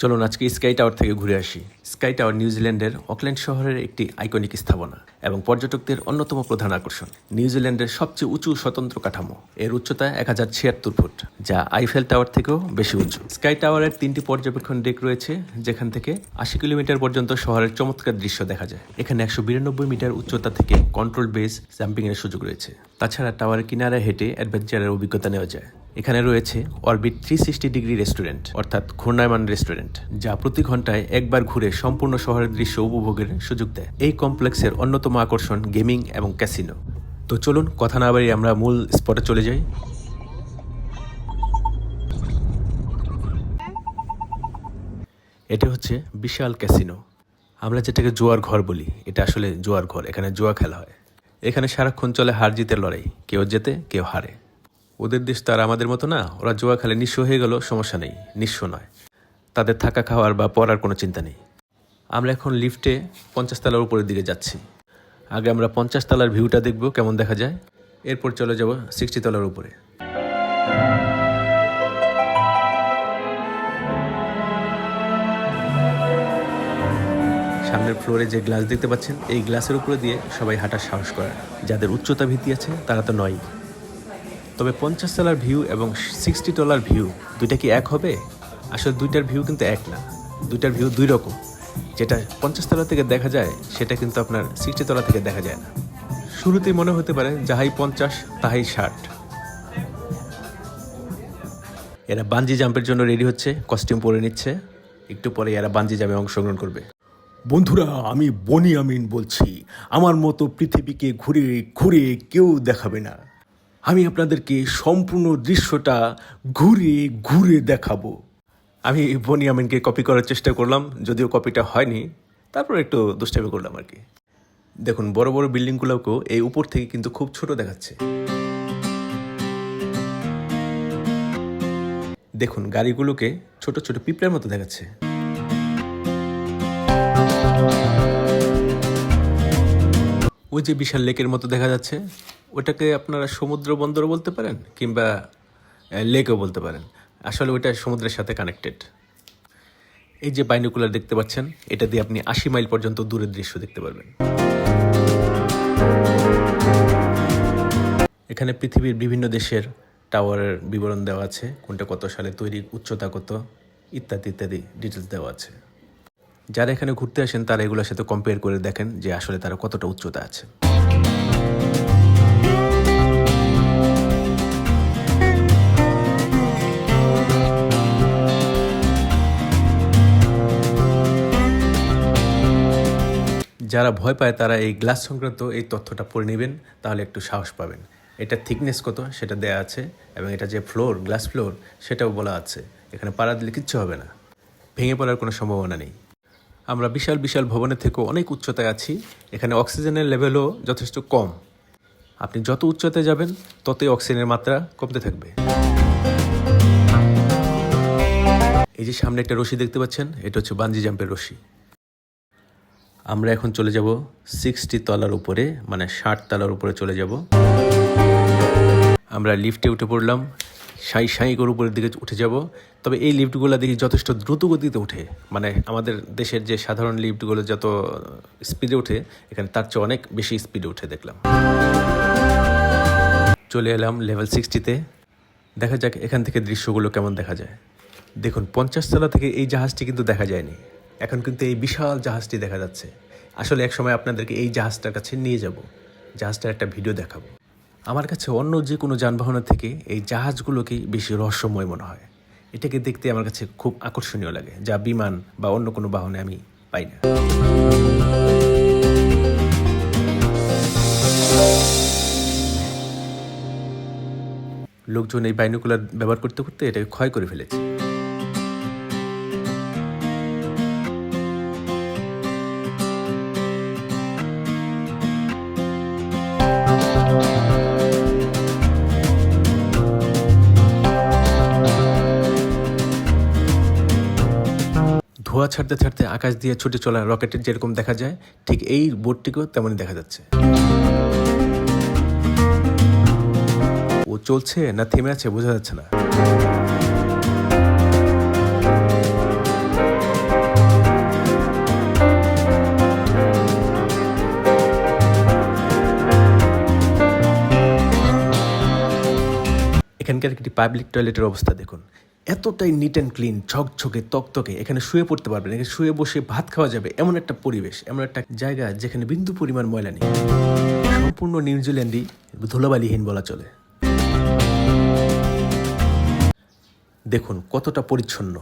চলুন আজকে sky tower থেকে ঘুরে আসি। স্কাই টাওয়ার নিউজিল্যান্ডের অকল্যান্ড শহরের একটি আইকনিক স্থাপনা এবং পর্যটকদের অন্যতম প্রধান আকর্ষণ। নিউজিল্যান্ডের সবচেয়ে উঁচু স্বতন্ত্র কাঠামো। এর উচ্চতা এক হাজার ছিয়াত্তর ফুট, যা আইফেল টাওয়ার থেকেও বেশি উঁচু। স্কাই টাওয়ারের তিনটি পর্যবেক্ষণ ডেক রয়েছে, যেখান থেকে আশি কিলোমিটার পর্যন্ত শহরের চমৎকার দৃশ্য দেখা যায়। এখানে একশো বিরানব্বই মিটার উচ্চতা থেকে কন্ট্রোল বেস জাম্পিং এর সুযোগ রয়েছে। তাছাড়া টাওয়ারের কিনারে হেঁটে অ্যাডভেঞ্চারের অভিজ্ঞতা নেওয়া যায়। এখানে রয়েছে orbit three sixty degree restaurant অর্থাৎ ঘূর্ণায়মান রেস্টুরেন্ট যা প্রতি ঘন্টায় একবার ঘুরে সম্পূর্ণ শহরের দৃশ্য উপভোগের সুযোগ দেয়। এই কমপ্লেক্সের অন্যতম আকর্ষণ গেমিং এবং ক্যাসিনো। তো চলুন, কথা না বাড়িয়ে আমরা মূল স্পটে চলে যাই। এটা হচ্ছে বিশাল ক্যাসিনো। আমরা যেটাকে জোয়ার ঘর বলি, এটা আসলে জোয়ার ঘর, এখানে জোয়া খেলা হয়। এখানে সারাক্ষণ চলে হার জিতের লড়াই, কেউ জেতে, কেউ হারে। ওদের দেশ তো আর আমাদের মতো না। ওরা জোয়া খেলে নিঃস্ব হয়ে গেল, সমস্যা নেই, নিঃস্ব নয়। তাদের থাকা খাওয়ার বা পড়ার কোনো চিন্তা নেই। আমরা এখন লিফটে পঞ্চাশ তলার উপরের দিকে যাচ্ছি। আগে আমরা পঞ্চাশ তলার ভিউটা দেখব, কেমন দেখা যায়। এরপর চলে যাব সিক্সটি তলার উপরে। সামনের ফ্লোরে যে গ্লাস দেখতে পাচ্ছেন, এই গ্লাসের উপরে দিয়ে সবাই হাঁটার সাহস করে যাদের উচ্চতা ভীতি আছে, তারা তো নয় তবে পঞ্চাশ তলার ভিউ এবং সিক্সটি তলার ভিউ দুইটা কি এক হবে? আসলে দুইটার ভিউ কিন্তু এক না। দুইটার ভিউ দুই রকম। যেটা পঞ্চাশ তলা থেকে দেখা যায়, সেটা কিন্তু আপনার সিক্সটি তলা থেকে দেখা যায় না। শুরুতেই মনে হতে পারে, যাহাই পঞ্চাশ, তাহাই ষাট। এরা বাঞ্জি জাম্পের জন্য রেডি হচ্ছে কস্টিউম পরে নিচ্ছে। একটু পরে এরা বাঞ্জি জামে অংশগ্রহণ করবে। বন্ধুরা, আমি বনি আমিন বলছি। আমার মতো পৃথিবীকে ঘুরে ঘুরে কেউ দেখাবে না। আমি আপনাদেরকে সম্পূর্ণ দৃশ্যটা ঘুরে ঘুরে দেখাবো। আমি বনি আমিনকে কপি করার চেষ্টা করলাম, যদিও কপিটা হয়নি। তারপর একটু দুষ্টামি করলাম আর কি। দেখুন, বড় বড় বিল্ডিংগুলোকেও এই উপর থেকে কিন্তু খুব ছোট দেখাচ্ছে। দেখুন, গাড়িগুলোকে ছোট ছোট পিঁপড়ার মতো দেখাচ্ছে। ওই যে বিশাল লেকের মতো দেখা যাচ্ছে। ওটাকে আপনারা সমুদ্র বন্দর বলতে পারেন কিংবা লেকও বলতে পারেন। আসলে ওটা সমুদ্রের সাথে কানেক্টেড এই যে বাইনোকুলার দেখতে পাচ্ছেন, এটা দিয়ে আপনি আশি মাইল পর্যন্ত দূরের দৃশ্য দেখতে পারবেন। এখানে পৃথিবীর বিভিন্ন দেশের টাওয়ারের বিবরণ দেওয়া আছে, কোনটা কত সালে তৈরি, উচ্চতা কত, ইত্যাদি ইত্যাদি ডিটেলস দেওয়া আছে। যারা এখানে ঘুরতে আসেন, তারা এগুলোর সাথে কম্পেয়ার করে দেখেন যে আসলে তারা কতটা উচ্চতা আছে। যারা ভয় পায় তারা এই গ্লাস সংক্রান্ত এই তথ্যটা পড়ে নেবেন, তাহলে একটু সাহস পাবেন। এটা থিকনেস কত সেটা দেয়া আছে, এবং এটা যে ফ্লোর গ্লাস ফ্লোর সেটাও বলা আছে। এখানে পাড়া দিলে কিচ্ছু হবে না। ভেঙে পড়ার কোনো সম্ভাবনা নেই। আমরা বিশাল বিশাল ভবনের থেকেও অনেক উচ্চতায় আছি। এখানে অক্সিজেনের লেভেলও যথেষ্ট কম। আপনি যত উচ্চতায় যাবেন, ততই অক্সিজেনের মাত্রা কমতে থাকবে। এই যে সামনে একটা রশি দেখতে পাচ্ছেন, এটা হচ্ছে বাঞ্জি জাম্পের রশি। আমরা এখন চলে যাব সিক্সটি তলার উপরে মানে ষাট তলার উপরে চলে যাব। আমরা লিফটে উঠে পড়লাম, সাই সাই উপরের দিকে উঠে যাব। তবে এই লিফটগুলো দেখি যথেষ্ট দ্রুত গতিতে ওঠে মানে আমাদের দেশের যে সাধারণ লিফটগুলো যত স্পিডে ওঠে এখানে তার চেয়ে অনেক বেশি স্পিডে উঠে দেখলাম। চলে এলাম লেভেল সিক্সটিতে দেখা যাক এখান থেকে দৃশ্যগুলো কেমন দেখা যায়। দেখুন, পঞ্চাশ তলা থেকে এই জাহাজটি কিন্তু দেখা যায়নি। এখন কিন্তু এই বিশাল জাহাজটি দেখা যাচ্ছে। আসলে এক সময় আপনাদেরকে এই জাহাজটার কাছে নিয়ে যাব। জাহাজটার একটা ভিডিও দেখাবো। আমার কাছে অন্য যে কোনো যানবাহনের থেকে এই জাহাজগুলোকেই বেশি রহস্যময় মনে হয়। এটাকে দেখতে আমার কাছে খুব আকর্ষণীয় লাগে, যা বিমান বা অন্য কোনো বাহনে আমি পাই না। লোকজন এই বাইনোকুলার ব্যবহার করতে করতে এটাকে ক্ষয় করে ফেলেছে। ধোয়া ছাড়তে ছাড়তে আকাশ দিয়ে ছুটে চলা রকেটের যেরকম দেখা যায়, ঠিক এই বোর্ডটিকেও তেমনই দেখা যাচ্ছে। ও চলছে না থেমে আছে বোঝা যাচ্ছে না। এখানকার একটি পাবলিক টয়লেটের অবস্থা দেখুন। এতটাই নিট অ্যান্ড ক্লিন ঝকঝকে, তকতকে, এখানে শুয়ে পড়তে পারবেন, এখানে শুয়ে বসে ভাত খাওয়া যাবে, এমন একটা পরিবেশ, এমন একটা জায়গা যেখানে বিন্দু পরিমাণ ময়লা নেই। সম্পূর্ণ নিউজিল্যান্ডই ধুলোবালিহীন বলা চলে। দেখুন কতটা পরিচ্ছন্ন।